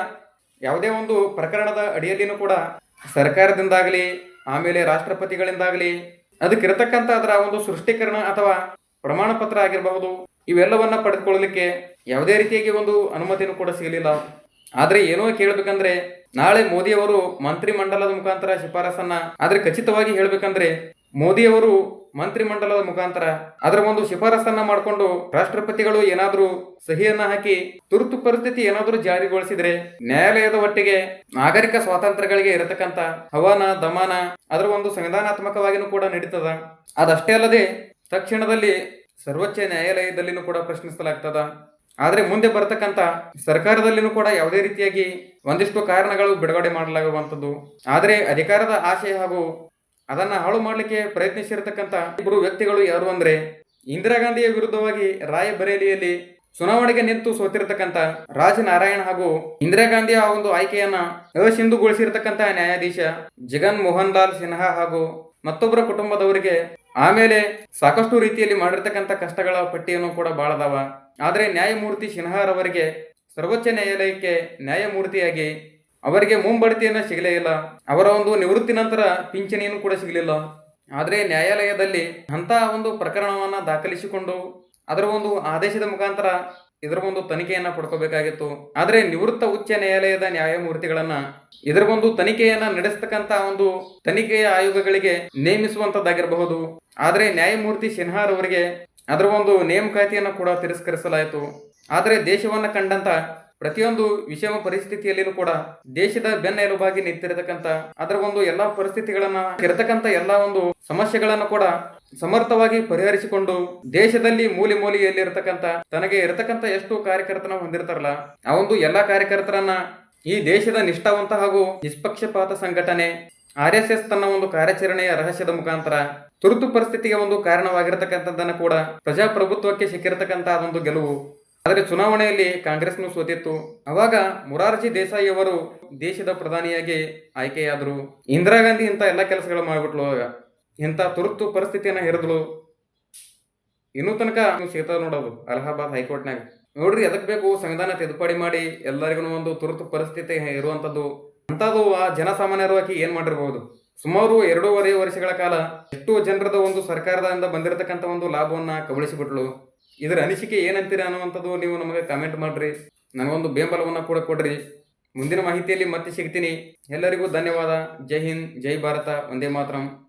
ಯಾವುದೇ ಒಂದು ಪ್ರಕರಣದ ಅಡಿಯಲ್ಲಿನೂ ಕೂಡ ಸರ್ಕಾರದಿಂದಾಗಲಿ, ಆಮೇಲೆ ರಾಷ್ಟ್ರಪತಿಗಳಿಂದಾಗಲಿ ಅದಕ್ಕಿರತಕ್ಕಂಥ ಅದರ ಒಂದು ಸೃಷ್ಟೀಕರಣ ಅಥವಾ ಪ್ರಮಾಣ ಪತ್ರ ಆಗಿರಬಹುದು, ಇವೆಲ್ಲವನ್ನ ಪಡೆದುಕೊಳ್ಳಲಿಕ್ಕೆ ಯಾವುದೇ ರೀತಿಯಾಗಿ ಒಂದು ಅನುಮತಿಯನ್ನು ಕೂಡ ಸಿಗಲಿಲ್ಲ. ಆದರೆ ಏನೋ ಕೇಳಬೇಕಂದ್ರೆ, ನಾಳೆ ಮೋದಿಯವರು ಮಂತ್ರಿ ಮಂಡಲದ ಮುಖಾಂತರ ಶಿಫಾರಸನ್ನ ಆದರೆ ಖಚಿತವಾಗಿ ಹೇಳ್ಬೇಕಂದ್ರೆ ಮೋದಿಯವರು ಮಂತ್ರಿ ಮಂಡಲದ ಮುಖಾಂತರ ಅದರ ಒಂದು ಶಿಫಾರಸನ್ನ ಮಾಡಿಕೊಂಡು ರಾಷ್ಟ್ರಪತಿಗಳು ಏನಾದರೂ ಸಹಿಯನ್ನ ಹಾಕಿ ತುರ್ತು ಪರಿಸ್ಥಿತಿ ಏನಾದರೂ ಜಾರಿಗೊಳಿಸಿದ್ರೆ ನ್ಯಾಯಾಲಯದ ಒಟ್ಟಿಗೆ ನಾಗರಿಕ ಸ್ವಾತಂತ್ರ್ಯಗಳಿಗೆ ಇರತಕ್ಕಂತ ಹವಾನ, ದಮಾನ ಅದರ ಒಂದು ಸಂವಿಧಾನಾತ್ಮಕವಾಗಿನೂ ಕೂಡ ನಡೀತದ. ಅದಷ್ಟೇ ಅಲ್ಲದೆ ತಕ್ಷಣದಲ್ಲಿ ಸರ್ವೋಚ್ಚ ನ್ಯಾಯಾಲಯದಲ್ಲಿನೂ ಕೂಡ ಪ್ರಶ್ನಿಸಲಾಗ್ತದ. ಆದರೆ ಮುಂದೆ ಬರತಕ್ಕಂತ ಸರ್ಕಾರದಲ್ಲಿನೂ ಕೂಡ ಯಾವುದೇ ರೀತಿಯಾಗಿ ಒಂದಿಷ್ಟು ಕಾರಣಗಳು ಬಿಡುಗಡೆ ಮಾಡಲಾಗುವಂಥದ್ದು. ಆದರೆ ಅಧಿಕಾರದ ಆಶೆ ಹಾಗೂ ಅದನ್ನ ಹಾಳು ಮಾಡಲಿಕ್ಕೆ ಪ್ರಯತ್ನಿಸಿರ್ತಕ್ಕಂಥ ಇಬ್ಬರು ವ್ಯಕ್ತಿಗಳು ಯಾರು ಅಂದ್ರೆ ಇಂದಿರಾ ಗಾಂಧಿಯ ವಿರುದ್ಧವಾಗಿ ರಾಯಬರೇಲಿಯಲ್ಲಿ ಚುನಾವಣೆಗೆ ನಿಂತು ಸೋತಿರತಕ್ಕಂತ ರಾಜನಾರಾಯಣ್ ಹಾಗೂ ಇಂದಿರಾ ಗಾಂಧಿಯ ಆ ಒಂದು ಆಯ್ಕೆಯನ್ನ ಅಸಿಂಧುಗೊಳಿಸಿರ್ತಕ್ಕಂಥ ನ್ಯಾಯಾಧೀಶ ಜಗನ್ ಮೋಹನ್ ಲಾಲ್ ಸಿನ್ಹಾ ಹಾಗೂ ಮತ್ತೊಬ್ಬರ ಕುಟುಂಬದವರಿಗೆ ಆಮೇಲೆ ಸಾಕಷ್ಟು ರೀತಿಯಲ್ಲಿ ಮಾಡಿರ್ತಕ್ಕಂಥ ಕಷ್ಟಗಳ ಪಟ್ಟಿಯನ್ನು ಕೂಡ ಬಾಳದವ. ಆದರೆ ನ್ಯಾಯಮೂರ್ತಿ ಸಿನ್ಹಾರವರಿಗೆ ಸರ್ವೋಚ್ಚ ನ್ಯಾಯಾಲಯಕ್ಕೆ ನ್ಯಾಯಮೂರ್ತಿಯಾಗಿ ಅವರಿಗೆ ಮುಂಬಡ್ತಿಯನ್ನು ಸಿಗಲೇ ಇಲ್ಲ. ಅವರ ಒಂದು ನಿವೃತ್ತಿ ನಂತರ ಪಿಂಚಣಿಯನ್ನು ಕೂಡ ಸಿಗಲಿಲ್ಲ. ಆದರೆ ನ್ಯಾಯಾಲಯದಲ್ಲಿ ಅಂತಹ ಒಂದು ಪ್ರಕರಣವನ್ನ ದಾಖಲಿಸಿಕೊಂಡು ಅದರ ಒಂದು ಆದೇಶದ ಮುಖಾಂತರ ಇದರ ಒಂದು ತನಿಖೆಯನ್ನು ಪಡ್ಕೋಬೇಕಾಗಿತ್ತು. ಆದರೆ ನಿವೃತ್ತ ಉಚ್ಚ ನ್ಯಾಯಾಲಯದ ನ್ಯಾಯಮೂರ್ತಿಗಳನ್ನ ಇದರ ಒಂದು ತನಿಖೆಯನ್ನ ನಡೆಸ್ತಕ್ಕಂಥ ಒಂದು ತನಿಖೆಯ ಆಯೋಗಗಳಿಗೆ ನೇಮಿಸುವಂತದ್ದಾಗಿರಬಹುದು ಆದರೆ ನ್ಯಾಯಮೂರ್ತಿ ಸಿನ್ಹಾರ್ ಅವರಿಗೆ ಅದರ ಒಂದು ನೇಮಕಾತಿಯನ್ನು ಕೂಡ ತಿರಸ್ಕರಿಸಲಾಯಿತು. ಆದರೆ ದೇಶವನ್ನು ಕಂಡಂತ ಪ್ರತಿಯೊಂದು ವಿಷಮ ಪರಿಸ್ಥಿತಿಯಲ್ಲಿನೂ ಕೂಡ ದೇಶದ ಬೆನ್ನೆಲುಬಾಗಿ ನಿಂತಿರತಕ್ಕಂತ ಅದರ ಒಂದು ಎಲ್ಲಾ ಪರಿಸ್ಥಿತಿಗಳನ್ನ ಇರತಕ್ಕಂತ ಎಲ್ಲಾ ಒಂದು ಸಮಸ್ಯೆಗಳನ್ನ ಕೂಡ ಸಮರ್ಥವಾಗಿ ಪರಿಹರಿಸಿಕೊಂಡು ದೇಶದಲ್ಲಿ ಮೂಲೆ ಮೂಲೆಯಲ್ಲಿರ್ತಕ್ಕಂಥ ತನಗೆ ಇರತಕ್ಕಂತ ಎಷ್ಟು ಕಾರ್ಯಕರ್ತನ ಹೊಂದಿರ್ತಾರಲ್ಲ, ಆ ಒಂದು ಎಲ್ಲಾ ಕಾರ್ಯಕರ್ತರನ್ನ ಈ ದೇಶದ ನಿಷ್ಠಾವಂತ ಹಾಗೂ ನಿಷ್ಪಕ್ಷಪಾತ ಸಂಘಟನೆ ಆರ್ ಎಸ್ ಎಸ್ ತನ್ನ ಒಂದು ಕಾರ್ಯಾಚರಣೆಯ ರಹಸ್ಯದ ಮುಖಾಂತರ ತುರ್ತು ಪರಿಸ್ಥಿತಿಗೆ ಒಂದು ಕಾರಣವಾಗಿರತಕ್ಕಂಥದ್ದನ್ನು ಕೂಡ ಪ್ರಜಾಪ್ರಭುತ್ವಕ್ಕೆ ಸಿಕ್ಕಿರತಕ್ಕಂತ ಒಂದು ಗೆಲುವು. ಆದರೆ ಚುನಾವಣೆಯಲ್ಲಿ ಕಾಂಗ್ರೆಸ್ನು ಸೋತಿತ್ತು. ಅವಾಗ ಮುರಾರ್ಜಿ ದೇಸಾಯಿ ಅವರು ದೇಶದ ಪ್ರಧಾನಿಯಾಗಿ ಆಯ್ಕೆಯಾದರು. ಇಂದಿರಾ ಗಾಂಧಿ ಇಂಥ ಎಲ್ಲ ಕೆಲಸಗಳು ಮಾಡಿಬಿಟ್ಲು ಅವಾಗ. ಇಂಥ ತುರ್ತು ಪರಿಸ್ಥಿತಿಯನ್ನು ಹೇರಿದ್ಳು ಇನ್ನೂ ತನಕ ಸಿಗ್ತದ ನೋಡೋದು ಅಲಹಾಬಾದ್ ಹೈಕೋರ್ಟ್ನಾಗ ನೋಡ್ರಿ ಅದಕ್ಕೆ ಬೇಕು ಸಂವಿಧಾನ ತಿದ್ದುಪಡಿ ಮಾಡಿ ಎಲ್ಲರಿಗೂ ಒಂದು ತುರ್ತು ಪರಿಸ್ಥಿತಿ ಇರುವಂಥದ್ದು. ಅಂಥದ್ದು ಆ ಜನಸಾಮಾನ್ಯರು ಆಕಿ ಏನ್ ಮಾಡಿರ್ಬೋದು? ಸುಮಾರು ಎರಡೂವರೆ ವರ್ಷಗಳ ಕಾಲ ಎಷ್ಟು ಜನರದ ಒಂದು ಸರ್ಕಾರದಿಂದ ಬಂದಿರತಕ್ಕಂಥ ಒಂದು ಲಾಭವನ್ನ ಕಬಳಿಸಿಬಿಟ್ಲು. ಇದರ ಅನಿಸಿಕೆ ಏನಂತೀರ ಅನ್ನುವಂಥದ್ದು ನೀವು ನಮಗೆ ಕಾಮೆಂಟ್ ಮಾಡ್ರಿ. ನನಗೊಂದು ಬೆಂಬಲವನ್ನು ಕೂಡ ಕೊಡ್ರಿ. ಮುಂದಿನ ಮಾಹಿತಿಯಲ್ಲಿ ಮತ್ತೆ ಸಿಗ್ತೀನಿ. ಎಲ್ಲರಿಗೂ ಧನ್ಯವಾದ. ಜೈ ಹಿಂದ್, ಜೈ ಭಾರತ ಒಂದೇ ಮಾತರಂ.